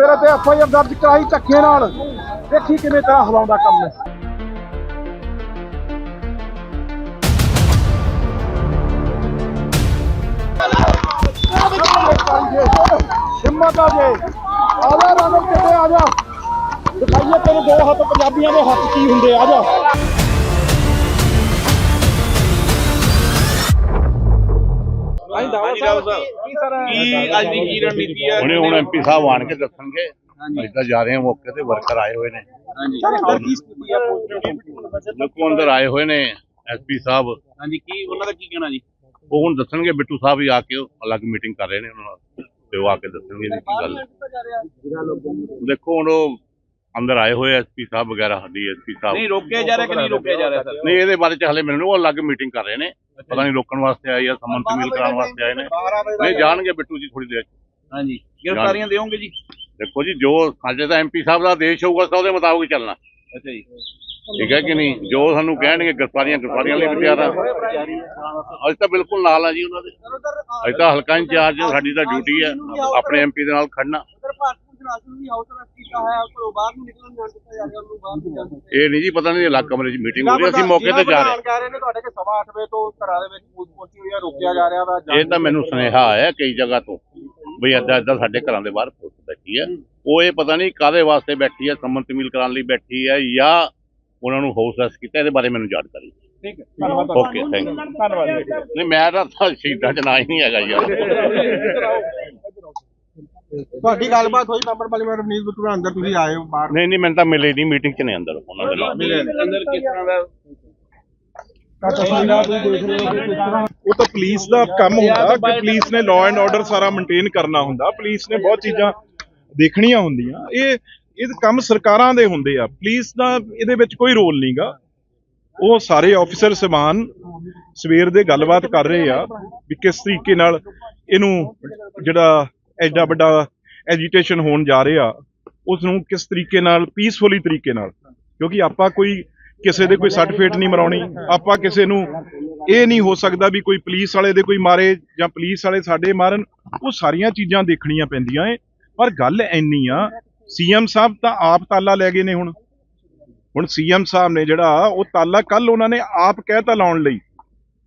ਮੇਰੇ ਤੇ F I R ਦਰਜ ਕਰਾਈ ਧੱਕੇ ਨਾਲ। ਦੇਖੀ ਕਿਵੇਂ ਤੇਰਾ ਹਲਾਉਂਦਾ ਕੰਮ ਹੈ। ਹਿੰਮਤ ਆ ਜੇ। ਆ ਜਾ ਰਾਣੋ ਆ ਜਾ। ਦਿਖਾਈਏ ਤੈਨੂੰ ਦੋ ਹੱਥ ਪੰਜਾਬੀਆਂ ਦੇ ਹੱਥ ਕੀ ਹੁੰਦੇ ਆ ਜਾ। ਹਾਂਜੀ ਰਾਓ ਸਾਹਿਬ। ਕੀ ਅੱਜ ਦੀ ਕੀ ਰਣਨੀਤੀ ਹੈ ਹੁਣੇ ਹੁਣ ਐਮਪੀ ਸਾਹਿਬ ਆਣ ਕੇ ਦੱਸਣਗੇ। ਅਸੀਂ ਤਾਂ ਜਾ ਰਹੇ ਹਾਂ ਮੌਕੇ ਤੇ ਵਰਕਰ ਆਏ ਹੋਏ ਨੇ। ਹਾਂਜੀ। ਲੋਕੋ ਅੰਦਰ ਆਏ ਹੋਏ ਨੇ ਐਸਪੀ ਸਾਹਿਬ। ਹਾਂਜੀ ਕੀ ਉਹਨਾਂ ਦਾ ਕੀ ਕਹਿਣਾ ਜੀ? ਉਹ ਹੁਣ ਦੱਸਣਗੇ ਬਿੱਟੂ ਸਾਹਿਬ ਹੀ ਆ ਕੇ ਉਹ ਅਲੱਗ ਮੀਟਿੰਗ ਕਰ ਰਹੇ ਨੇ ਉਹਨਾਂ ਨਾਲ। ਤੇ ਉਹ ਆ ਕੇ ਦੱਸਣਗੇ ਵੀ ਕੀ ਗੱਲ ਹੈ। ਦੇਖੋ ਹੁਣ ਉਹ ਅੰਦਰ ਆਏ ਹੋਏ ਐਸਪੀ ਸਾਹਿਬ ਵਗੈਰਾ ਡੀਐਸਪੀ ਨਹੀਂ ਸਾਹਿਬ। ਰੋਕਿਆ ਜਾ ਰਿਹਾ ਕਿ ਨਹੀਂ ਰੋਕਿਆ ਜਾ ਰਿਹਾ? ਸਰ ਨਹੀਂ ਇਹਦੇ ਬਾਰੇ ਚ ਹਲੇ ਮੈਨੂੰ ਉਹ ਅਲੱਗ ਮੀਟਿੰਗ ਕਰ ਰਹੇ ਨੇ। ਪਤਾ ਨਹੀਂ ਰੋਕਣ ਵਾਸਤੇ ਆਏ ਆ ਸਮਨ ਤਮੀਲ ਕਰਾਉਣ ਵਾਸਤੇ ਆਏ ਨੇ। ਨਹੀਂ ਜਾਣਗੇ ਬਿੱਟੂ ਜੀ ਥੋੜੀ ਦੇਰ 'ਚ। ਹਾਂਜੀ ਗ੍ਰਿਫਤਾਰੀਆਂ ਦੇਵੋਗੇ ਜੀ? ਦੇਖੋ ਜੀ ਜੋ ਸਾਡੇ ਤਾਂ ਐਮਪੀ ਸਾਹਿਬ ਦਾ ਆਦੇਸ਼ ਹੋਊਗਾ ਤਾਂ ਉਹਦੇ ਮੁਤਾਬਕ ਹੀ ਚੱਲਣਾ। ਅੱਛਾ ਜੀ। ਠੀਕ ਹੈ ਕਿ ਨਹੀਂ? ਜੋ ਸਾਨੂੰ ਕਹਿਣਗੇ ਗ੍ਰਿਫਤਾਰੀਆਂ ਗ੍ਰਿਫਤਾਰੀਆਂ ਲਈ ਵੀ ਤਿਆਰ ਆ। ਅਸੀਂ ਤਾਂ ਬਿਲਕੁਲ ਨਾਲ ਆ ਜੀ ਉਹਨਾਂ ਦੇ। ਅਸੀਂ ਤਾਂ ਹਲਕਾ ਇੰਚਾਰਜ ਸਾਡੀ ਤਾਂ ਡਿਊਟੀ ਹੈ ਆਪਣੇ ਐਮਪੀ ਦੇ ਨਾਲ ਖੜਨਾ। ਇਹ ਨਹੀਂ ਜੀ ਪਤਾ ਨਹੀਂ ਅਲੱਗ ਕਮਰੇ 'ਚ ਮੀਟਿੰਗ ਹੋ ਰਹੀ ਅਸੀਂ ਮੌਕੇ ਤੇ ਜਾ ਰਹੇ ਹਾਂ। ਨੇ ਤੁਹਾਡੇ ਕੇ ਸਵਾ 8 ਵਜੇ ਤੋਂ ਘਰਾਂ ਦੇ ਵਿੱਚ ਪਹੁੰਚੀ ਹੋਈ ਹੈ ਰੋਕਿਆ ਜਾ ਰਿਹਾ ਵਾ ਇਹ ਤਾਂ ਮੈਨੂੰ ਸੁਨੇਹਾ ਆਇਆ ਕਈ ਜਗ੍ਹਾ ਤੋਂ ਵੀ ਏਦਾਂ ਏਦਾਂ ਸਾਡੇ ਘਰਾਂ ਦੇ ਬਾਹਰ ਪੁਲਿਸ ਬੈਠੀ ਹੈ ਉਹ ਇਹ ਪਤਾ ਨਹੀਂ ਕਾਦੇ ਵਾਸਤੇ ਬੈਠੀ ਹੈ ਸੰਮਨ ਤਮੀਲ ਕਰਾਉਣ ਲਈ ਬੈਠੀ ਹੈ ਜਾਂ ਉਹਨਾਂ ਨੂੰ ਹਾਊਸ ਅਰੈਸਟ ਕੀਤਾ ਇਹਦੇ ਬਾਰੇ ਮੈਨੂੰ ਜਾਣਕਾਰੀ। ਠੀਕ ਹੈ ਧੰਨਵਾਦ ਓਕੇ ਥੈਂਕ ਯੂ ਧੰਨਵਾਦ ਨਹੀਂ ਮੈਂ ਤਾਂ ਤਾਂ ਸ਼ਹੀਦਾਂ ਚ ਨਾ ਹੀ ਨਹੀਂ ਹੈਗਾ ਯਾਰ। ਤੁਹਾਡੀ ਗੱਲਬਾਤ ਹੋਈ ਮੈਂਬਰ ਪਾਰਲੀਮੈਂਟ ਰਵਨੀਤ ਬਿੱਟੂ ਨਾਲ ਅੰਦਰ ਤੁਸੀਂ ਆਏ ਹੋ ਬਾਹਰ। ਨਹੀਂ ਨਹੀਂ ਮੈਨੂੰ ਤਾਂ ਮਿਲੇ ਨਹੀਂ ਮੀਟਿੰਗ ਚ ਨੇ ਅੰਦਰ ਉਹਨਾਂ ਦੇ ਨਾਲ। ਅੰਦਰ ਕਿਸ ਤਰ੍ਹਾਂ ਦਾ? ਤਾਂ ਤਸਵੀਰਾਂ ਤੁਸੀਂ ਦੇਖ ਰਹੇ ਹੋ ਕਿ ਕਿਸ ਤਰ੍ਹਾਂ ਉਹ ਤਾਂ ਪੁਲਿਸ ਦਾ ਕੰਮ ਹੁੰਦਾ ਕਿ ਪੁਲਿਸ ਨੇ ਲਾਅ ਐਂਡ ਆਰਡਰ ਸਾਰਾ ਮੇਨਟੇਨ ਕਰਨਾ ਹੁੰਦਾ। ਪੁਲਿਸ ਨੇ ਬਹੁਤ ਚੀਜ਼ਾਂ ਦੇਖਣੀਆਂ ਹੁੰਦੀਆਂ। ਇਹ ਇਹ ਕੰਮ ਸਰਕਾਰਾਂ ਦੇ ਹੁੰਦੇ ਆ। ਪੁਲਿਸ ਦਾ ਇਹਦੇ ਵਿੱਚ ਕੋਈ ਰੋਲ ਨਹੀਂਗਾ ਉਹ ਸਾਰੇ ਆਫੀਸਰ ਸਮਾਨ ਸਵੇਰ ਦੇ ਗੱਲਬਾਤ ਕਰ ਰਹੇ ਆ ਵੀ ਕਿਸ ਤਰੀਕੇ ਨਾਲ ਇਹਨੂੰ ਜਿਹੜਾ ਐਡਾ ਵੱਡਾ ਐਜੀਟੇਸ਼ਨ ਹੋਣ ਜਾ ਰਿਹਾ ਉਸ ਨੂੰ ਕਿਸ ਤਰੀਕੇ ਨਾਲ ਪੀਸਫੁਲੀ ਤਰੀਕੇ ਨਾਲ? ਕਿਉਂਕਿ ਆਪਾਂ ਕੋਈ ਕਿਸੇ ਦੇ ਕੋਈ ਸਰਟੀਫਿਕੇਟ ਨਹੀਂ ਮਰਾਉਣੀ, ਆਪਾਂ ਕਿਸੇ ਨੂੰ ਇਹ ਨਹੀਂ ਹੋ ਸਕਦਾ ਵੀ ਕੋਈ ਪੁਲਿਸ ਵਾਲੇ ਦੇ ਕੋਈ ਮਾਰੇ ਜਾਂ ਪੁਲਿਸ ਵਾਲੇ ਸਾਡੇ ਮਾਰਨ, ਉਹ ਸਾਰੀਆਂ ਚੀਜ਼ਾਂ ਦੇਖਣੀਆਂ ਪੈਂਦੀਆਂ ਏ। ਪਰ ਗੱਲ ਇੰਨੀ ਆ, ਸੀਐਮ ਸਾਹਿਬ ਤਾਂ ਆਪ ਤਾਲਾ ਲੈ ਗਏ ਨੇ ਹੁਣ। ਹੁਣ ਸੀਐਮ ਸਾਹਿਬ ਨੇ ਜਿਹੜਾ, ਉਹ ਤਾਲਾ ਕੱਲ ਉਹਨਾਂ ਨੇ ਆਪ ਕਹਿਤਾ ਲਾਉਣ ਲਈ,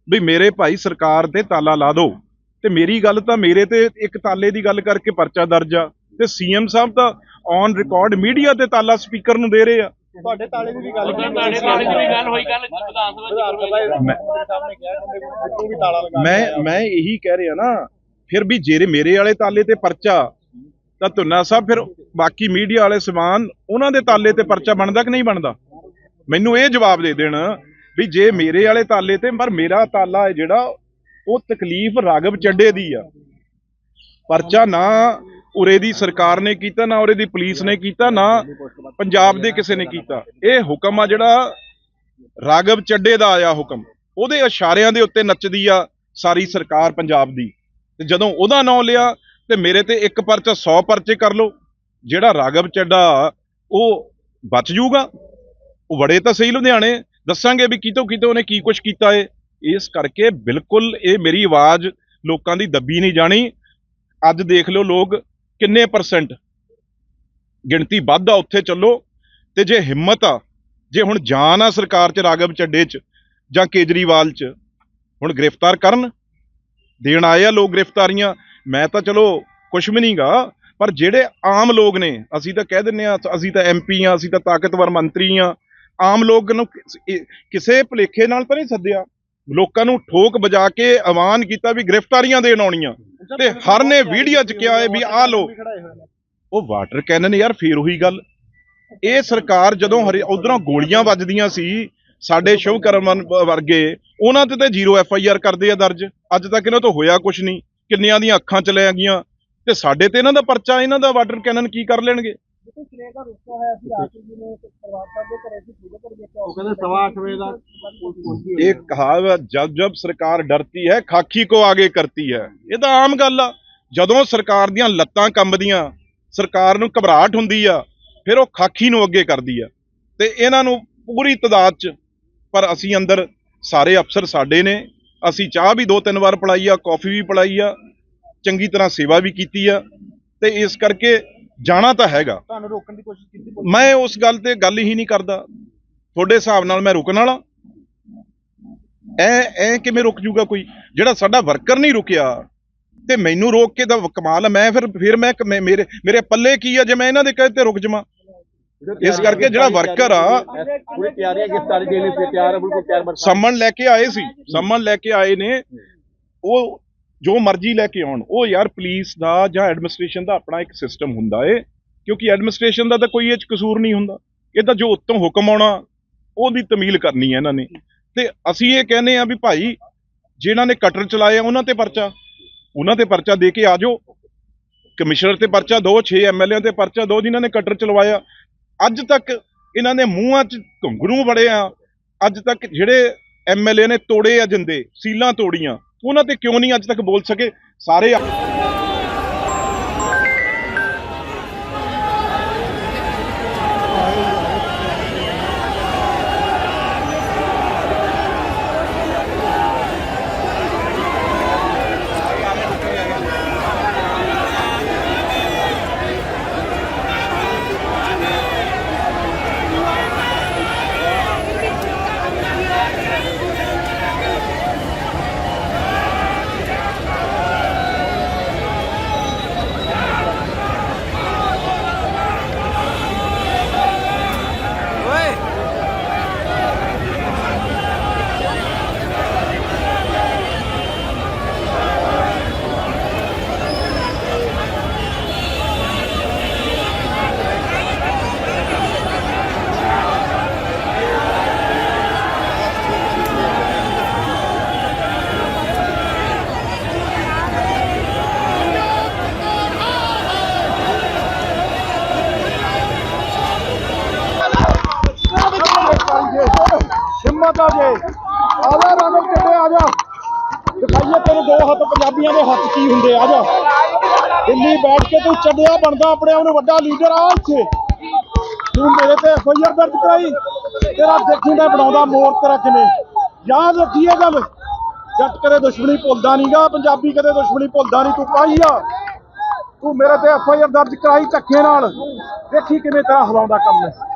ਵੀ ਮੇਰੇ ਭਾਈ ਸਰਕਾਰ ਤੇ ਤਾਲਾ ਲਾ ਦਿਓ। ਤੇ ਮੇਰੀ ਗੱਲ ਤਾਂ ਮੇਰੇ ਤੇ ਇੱਕ ਤਾਲੇ ਦੀ ਗੱਲ ਕਰਕੇ ਪਰਚਾ ਦਰਜ ਆ। ਤੇ ਸੀਐਮ ਸਾਹਿਬ ਤਾਂ ਔਨ ਰਿਕਾਰਡ ਮੀਡੀਆ ਤੇ ਤਾਲਾ ਸਪੀਕਰ ਨੂੰ ਦੇ ਰਹੇ ਆ। ਤੁਹਾਡੇ ਤਾਲੇ ਦੀ ਵੀ ਗੱਲ ਤੁਹਾਡੇ ਤੁਹਾਡੇ ਦੀ ਵੀ ਗੱਲ ਹੋਈ ਕੱਲ ਵਿਧਾਨ ਸਭਾ ਚ ਮੈਂ- ਸਾਹਮਣੇ ਕਿਹਾ ਕਹਿੰਦੇ ਬਿੱਟੂ ਵੀ ਤਾਲਾ ਲਗਾ ਮੈਂ ਮੈਂ ਇਹੀ ਕਹਿ ਰਿਹਾ ਨਾ ਫਿਰ ਵੀ ਜਿਹੜੇ ਮੇਰੇ ਵਾਲੇ ਤਾਲੇ ਤੇ ਪਰਚਾ ਤਾਂ ਧੁੰਨਾ ਸਾਹਿਬ ਫਿਰ ਬਾਕੀ ਮੀਡੀਆ ਵਾਲੇ ਸਮਾਨ ਉਹਨਾਂ ਦੇ ਤਾਲੇ ਤੇ ਪਰਚਾ ਬਣਦਾ ਕਿ ਨਹੀਂ ਬਣਦਾ? ਮੈਨੂੰ ਇਹ ਜਵਾਬ ਦੇ ਦੇਣ ਵੀ ਜੇ ਮੇਰੇ ਵਾਲੇ ਤਾਲੇ ਤੇ ਪਰ ਮੇਰਾ ਤਾਲਾ ਹੈ ਜਿਹੜਾ ਉਹ ਤਕਲੀਫ ਰਾਗਵ ਚੱਡੇ ਦੀ ਆ। ਪਰਚਾ ਨਾ ਉਰੇ ਦੀ ਸਰਕਾਰ ਨੇ ਕੀਤਾ, ਨਾ ਉਰੇ ਦੀ ਪੁਲਿਸ ਨੇ ਕੀਤਾ, ਨਾ ਪੰਜਾਬ ਦੇ ਕਿਸੇ ਨੇ ਕੀਤਾ। ਇਹ ਹੁਕਮ ਆ ਜਿਹੜਾ ਰਾਗਵ ਚੱਡੇ ਦਾ ਆਇਆ ਹੁਕਮ। ਉਹਦੇ ਇਸ਼ਾਰਿਆਂ ਦੇ ਉੱਤੇ ਨੱਚਦੀ ਆ ਸਾਰੀ ਸਰਕਾਰ ਪੰਜਾਬ ਦੀ। ਤੇ ਜਦੋਂ ਉਹਦਾ ਨਾਂ ਲਿਆ, ਤੇ ਮੇਰੇ ਤੇ ਇੱਕ ਪਰਚਾ 100 ਪਰਚੇ ਕਰ ਲਓ। ਜਿਹੜਾ ਰਾਗਵ ਚੱਡਾ ਉਹ ਬਚ ਜਾਊਗਾ ਉਹ ਵੜੇ ਤਾਂ ਸਹੀ ਲੁਧਿਆਣੇ। ਦੱਸਾਂਗੇ ਵੀ ਕਿਤੋਂ ਕਿਤੋਂ ਉਹਨੇ ਕੀ ਕੁਛ ਕੀਤਾ ਏ। ਇਸ ਕਰਕੇ ਬਿਲਕੁਲ ਇਹ ਮੇਰੀ ਆਵਾਜ਼ ਲੋਕਾਂ ਦੀ ਦੱਬੀ ਨਹੀਂ ਜਾਣੀ। ਅੱਜ ਦੇਖ ਲਓ ਲੋਕ ਕਿੰਨੇ ਪਰਸੈਂਟ ਗਿਣਤੀ ਵੱਧ ਆ ਉੱਥੇ ਚੱਲੋ ਤੇ ਜੇ ਹਿੰਮਤ ਆ, ਜੇ ਹੁਣ ਜਾਨ ਆ ਸਰਕਾਰ ਚ ਰਾਗਵ ਚੱਡੇ ਚ ਜਾਂ ਕੇਜਰੀਵਾਲ ਚ, ਹੁਣ ਗ੍ਰਿਫਤਾਰ ਕਰਨ, ਦੇਣ ਆਏ ਆ ਲੋਕ ਗ੍ਰਿਫਤਾਰੀਆਂ, ਮੈਂ ਤਾਂ ਚਲੋ ਕੁਝ ਵੀ ਨਹੀਂਗਾ, ਪਰ ਜਿਹੜੇ ਆਮ ਲੋਕ ਨੇ, ਅਸੀਂ ਤਾਂ ਕਹਿ ਦਿੰਨੇ ਆ, ਅਸੀਂ ਤਾਂ ਐਮਪੀ ਆ, ਅਸੀਂ ਤਾਂ ਤਾਕਤਵਰ ਮੰਤਰੀ ਆ, ਆਮ ਲੋਕ ਨੂੰ ਕਿਸੇ ਭੁਲੇਖੇ ਨਾਲ ਤਾਂ ਨਹੀਂ ਸੱਦਿਆ। ਲੋਕਾਂ ਨੂੰ ਠੋਕ ਵਜਾ ਕੇ ਆਵਾਨ ਕੀਤਾ ਵੀ ਗ੍ਰਿਫਤਾਰੀਆਂ ਦੇਣ ਆਉਣੀਆਂ। ਤੇ ਹਰ ਨੇ ਵੀਡੀਓ ਚ ਕਿਹਾ ਹੈ ਵੀ ਆਹ ਲੋ ਉਹ ਵਾਟਰ ਕੈਨਨ ਯਾਰ ਫੇਰ ਉਹੀ ਗੱਲ। ਇਹ ਸਰਕਾਰ ਜਦੋਂ ਉਧਰੋਂ ਗੋਲੀਆਂ ਵੱਜਦੀਆਂ ਸੀ ਸਾਡੇ ਸ਼ੁਭਕਰਮਨ ਵਰਗੇ ਉਹਨਾਂ ਤੇ ਤਾਂ ਜ਼ੀਰੋ ਐਫ ਆਈ ਆਰ ਕਰਦੇ ਆ ਦਰਜ। ਅੱਜ ਤੱਕ ਇਹਨਾਂ ਤੋਂ ਹੋਇਆ ਕੁਝ ਨਹੀਂ। ਕਿੰਨਿਆਂ ਦੀਆਂ ਅੱਖਾਂ ਚ ਲੈ ਗਈਆਂ। ਤੇ ਸਾਡੇ ਤੇ ਇਹਨਾਂ ਦਾ ਪਰਚਾ ਇਹਨਾਂ ਦਾ ਵਾਟਰ ਕੈਨਨ ਕੀ ਕਰ ਲੈਣਗੇ? ਉਹ ਕਹਿੰਦੇ ਸਵਾ 8 ਵਜੇ ਦਾ ਇਹ ਕਹਾਵਤ ਜਬ ਜਬ ਸਰਕਾਰ ਡਰਤੀ ਹੈ ਖਾਕੀ ਕੋ ਆਗੇ ਕਰਤੀ ਹੈ। ਇਹ ਤਾਂ ਆਮ ਗੱਲ ਆ। ਜਦੋਂ ਸਰਕਾਰ ਦੀਆਂ ਲੱਤਾਂ ਕੰਬਦੀਆਂ ਸਰਕਾਰ ਨੂੰ ਘਬਰਾਹਟ ਹੁੰਦੀ ਆ ਫਿਰ ਉਹ ਖਾਕੀ ਨੂੰ ਅੱਗੇ ਕਰਦੀ ਆ। ਤੇ ਇਹਨਾਂ ਨੂੰ ਪੂਰੀ ਤਦਾਦ ਚ ਪਰ ਅਸੀਂ ਅੰਦਰ ਸਾਰੇ ਅਫਸਰ ਸਾਡੇ ਨੇ ਅਸੀਂ ਚਾਹ ਵੀ ਦੋ ਤਿੰਨ ਵਾਰ ਪਿਲਾਈ ਆ ਕਾਫੀ ਵੀ ਪਿਲਾਈ ਆ ਚੰਗੀ ਤਰ੍ਹਾਂ ਸੇਵਾ ਵੀ ਕੀਤੀ ਆ। ਤੇ ਇਸ ਕਰਕੇ ਜਾਣਾ ਤਾਂ ਹੈਗਾ। ਤੁਹਾਨੂੰ ਰੋਕਣ ਦੀ ਕੋਸ਼ਿਸ਼ ਕੀਤੀ ਮੈਂ ਉਸ ਗੱਲ ਤੇ ਗੱਲ ਹੀ ਨਹੀਂ ਕਰਦਾ। ਤੁਹਾਡੇ ਹਿਸਾਬ ਨਾਲ ਮੈਂ ਰੁਕਣ ਵਾਲਾ। ਐ ਐ ਕਿਵੇਂ ਰੁਕ ਜੂਗਾ ਕੋਈ? ਜਿਹੜਾ ਸਾਡਾ ਵਰਕਰ ਨਹੀਂ ਰੁਕਿਆ ਤੇ ਮੈਨੂੰ ਰੋਕ ਕੇ ਤਾਂ ਕਮਾਲ ਹੈ ਮੈਂ ਫਿਰ ਫਿਰ ਮੈਂ ਮੇਰੇ ਮੇਰੇ ਪੱਲੇ ਕੀ ਆ ਜੇ ਮੈਂ ਇਹਨਾਂ ਦੇ ਕਹੇ ਤੇ ਰੁਕ ਜਾਵਾਂ? ਇਸ ਕਰਕੇ ਜਿਹੜਾ ਵਰਕਰ ਆ ਪੂਰੀ ਤਿਆਰੀਆਂ ਗ੍ਰਿਫਤਾਰੀ ਦੇ ਲਈ ਤਿਆਰ ਹੈ ਬਿਲਕੁਲ ਤਿਆਰ ਸੰਮਣ ਲੈ ਕੇ ਆਏ ਸੀ। ਸੰਮਣ ਲੈ ਕੇ ਆਏ ਨੇ। ਉਹ ਜੋ ਮਰਜ਼ੀ ਲੈ ਕੇ ਆਉਣ, ਉਹ ਯਾਰ ਪੁਲਿਸ ਦਾ ਜਾਂ ਐਡਮਿਨਿਸਟ੍ਰੇਸ਼ਨ ਦਾ ਆਪਣਾ ਇੱਕ ਸਿਸਟਮ ਹੁੰਦਾ ਏ, ਕਿਉਂਕਿ ਐਡਮਿਨਿਸਟ੍ਰੇਸ਼ਨ ਦਾ ਤਾਂ ਕੋਈ ਇਹ 'ਚ ਕਸੂਰ ਨਹੀਂ ਹੁੰਦਾ। ਇਹ ਤਾਂ ਜੋ ਉੱਤੋਂ ਹੁਕਮ ਆਉਣਾ, ਉਹਦੀ ਤਮੀਲ ਕਰਨੀ ਹੈ ਇਹਨਾਂ ਨੇ। ਤੇ ਅਸੀਂ ਇਹ ਕਹਿੰਦੇ ਆ ਵੀ ਭਾਈ ਜਿਨ੍ਹਾਂ ਨੇ ਕਟਰ ਚਲਾਏ ਉਹਨਾਂ ਤੇ ਪਰਚਾ। ਉਹਨਾਂ ਤੇ ਪਰਚਾ ਦੇ ਕੇ ਆ ਜਾਓ। ਕਮਿਸ਼ਨਰ ਤੇ ਪਰਚਾ ਦੋ 6 ਐਮਐਲਏ ਤੇ ਪਰਚਾ ਦੋ, ਜਿਨ੍ਹਾਂ ਨੇ ਕਟਰ ਚਲਵਾਇਆ। ਅੱਜ ਤੱਕ ਇਹਨਾਂ ਦੇ ਮੂੰਹਾਂ 'ਚ ਘੁੰਗਰੂ ਬੜੇ ਆ ਅੱਜ ਤੱਕ ਜਿਹੜੇ ਐਮਐਲਏ ਨੇ ਤੋੜੇ ਆ ਜਿੰਦੇ, ਸੀਲਾਂ ਤੋੜੀਆਂ ਉਹਨਾਂ ਤੇ ਕਿਉਂ ਨਹੀਂ ਅੱਜ ਤੱਕ ਬੋਲ ਸਕੇ? ਸਾਰੇ ਹਿੰਮਤ ਆ ਜੇ। ਆ ਰੰਗ ਚੱਡੇ ਆ ਜਾ ਦਿਖਾਈਏ ਤੈਨੂੰ ਦੋ ਹੱਥ ਪੰਜਾਬੀਆਂ ਦੇ ਹੱਥ ਕੀ ਹੁੰਦੇ ਆ ਜਾ ਦਿੱਲੀ ਬੈਠ ਕੇ ਤੂੰ ਚੱਡਿਆ ਬਣਦਾ, ਆਪਣੇ ਆਪ ਨੂੰ ਵੱਡਾ ਲੀਡਰ ਆ ਇੱਥੇ। ਤੂੰ ਮੇਰੇ ਤੇ ਐਫਆਈਆਰ ਦਰਜ ਕਰਾਈ, ਤੇਰਾ ਦੇਖੀ ਮੈਂ ਬਣਾਉਂਦਾ ਮੋਰ ਤੇਰਾ ਕਿਵੇਂ। ਯਾਦ ਰੱਖੀ ਇਹ ਗੱਲ। ਜੱਟ ਕਦੇ ਦੁਸ਼ਮਣੀ ਭੁੱਲਦਾ ਨਹੀਂਗਾ, ਪੰਜਾਬੀ ਕਦੇ ਦੁਸ਼ਮਣੀ ਭੁੱਲਦਾ ਨਹੀਂ, ਤੂੰ ਪਾਈ ਆ। ਤੂੰ ਮੇਰੇ ਤੇ ਐਫਆਈਆਰ ਦਰਜ ਕਰਾਈ ਧੱਕੇ ਨਾਲ। ਦੇਖੀ ਕਿਵੇਂ ਤੇਰਾ ਹਲਾਉਂਦਾ ਕੰਮ ਹੈ।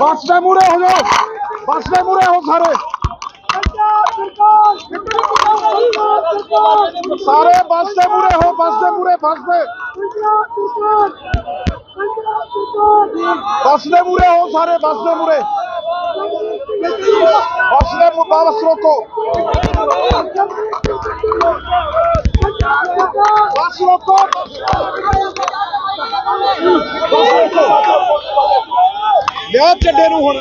ਬੱਸ ਦੇ ਮੂਰੇ ਹੋ ਜਾਓ ਬੱਸ ਦੇ ਮੂਰੇ ਹੋ ਸਾਰੇ ਸਾਰੇ ਬੱਸ ਦੇ ਮੂਰੇ ਹੋ ਬੱਸ ਦੇ ਮੂਰੇ ਬੱਸ ਦੇ ਬੱਸ ਦੇ ਮੂਰੇ ਹੋ ਸਾਰੇ ਬੱਸ ਦੇ ਮੂਰੇ ਬੱਸ ਦੇ ਮੂਰੇ ਲਿਆ ਚੱਡੇ ਨੂੰ ਹੁਣ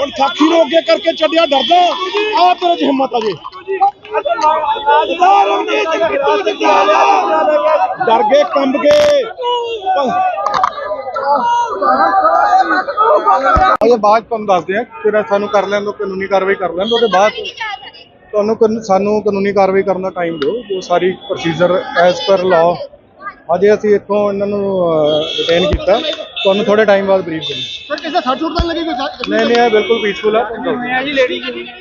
ਹੁਣ ਸਾਖੀ ਨੂੰ ਅੱਗੇ ਕਰਕੇ ਚੱਡਿਆ ਡਰਦਾ। ਆ ਤੇਰੇ ਚ ਹਿੰਮਤ ਆ ਜੇ। ਡਰ ਗਏ ਕੰਬ ਗਏ। ਅਜੇ ਬਾਅਦ ਤੁਹਾਨੂੰ ਦੱਸਦੇ ਆ ਫਿਰ ਸਾਨੂੰ ਕਰ ਲੈਣ ਦਿਓ ਕਾਨੂੰਨੀ ਕਾਰਵਾਈ ਕਰ ਲੈਣ ਦਿਓ ਉਹਦੇ ਬਾਅਦ ਤੁਹਾਨੂੰ ਸਾਨੂੰ ਕਾਨੂੰਨੀ ਕਾਰਵਾਈ ਕਰਨ ਦਾ ਟਾਈਮ ਦਿਓ ਜੋ ਸਾਰੀ ਪ੍ਰੋਸੀਜਰ ਐਜ਼ ਪਰ ਲਾਅ ਅਜੇ ਅਸੀਂ ਇੱਥੋਂ ਇਹਨਾਂ ਨੂੰ ਰਿਟੇਨ ਕੀਤਾ। ਤੁਹਾਨੂੰ ਥੋੜੇ ਟਾਈਮ ਬਾਅਦ ਬਰੀਫ ਕਰਾਂਗੇ ਸਰ ਕਿਸੇ ਸੱਟ ਸੁੱਟ ਤਾਂ ਲੱਗੀ ਕੋਈ ਨਹੀਂ ਨਹੀਂ ਇਹ ਬਿਲਕੁਲ ਪੀਸਫੁਲ ਤੁਹਾਨੂੰ ਦੱਸ ਦਿੰਦੇ ਹਾਂ।